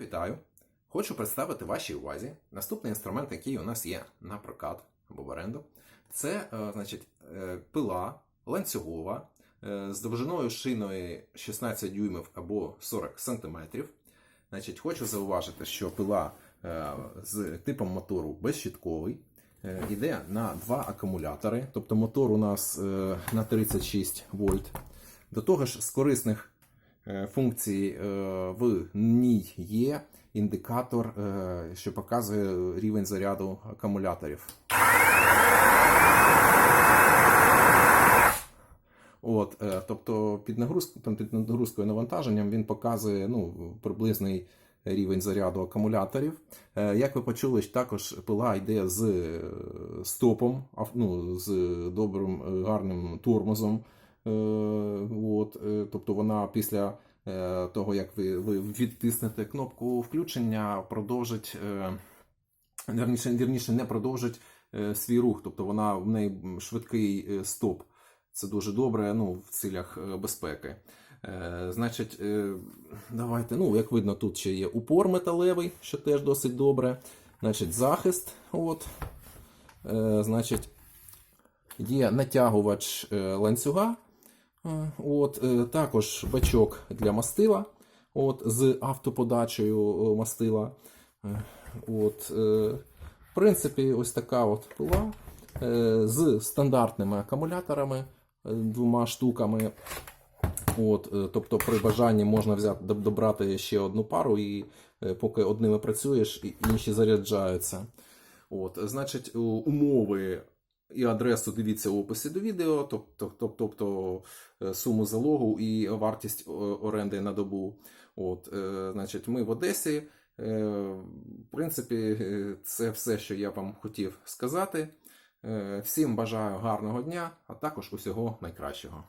Вітаю! Хочу представити вашій увазі наступний інструмент, який у нас є на прокат або в оренду. Це е, значить, е, пила ланцюгова е, з довжиною шиною 16 дюймів або 40 см. Значить, хочу зауважити, що пила з типом мотору безщітковий. е, Йде на два акумулятори, тобто мотор у нас на 36 вольт. До того ж, з корисних е, функцій е, в ній є індикатор, е, що показує рівень заряду акумуляторів. От, тобто під нагрузкою, під нагрузкою навантаженням він показує ну, приблизний рівень заряду акумуляторів. Як ви почули, також пила йде з стопом, ну, з добрим гарним тормозом. Е, От, е, тобто вона після е, того, як ви, ви відтиснете кнопку включення, продовжить. Вірніше, вірніше не продовжить свій рух, тобто вона в неї швидкий стоп. Це дуже добре ну, в цілях безпеки. Значить, давайте, ну, як видно, тут ще є упор металевий, що теж досить добре. Значить, захист. От. Значить, є натягувач ланцюга. От, е, також бачок для мастила от, з автоподачею е, мастила. Е, От, в принципі, ось така от пила з стандартними акумуляторами двома штуками. От, тобто при бажанні можна взяти, добрати ще одну пару, і поки одними працюєш, інші заряджаються. От, значить, умови і адресу дивіться в описі до відео, тобто, тобто, е, суму залогу і вартість оренди на добу. От, е, значить, ми в Одесі. Е, В принципі, е, це все, що я вам хотів сказати. Е, Всім бажаю гарного дня, а також усього найкращого.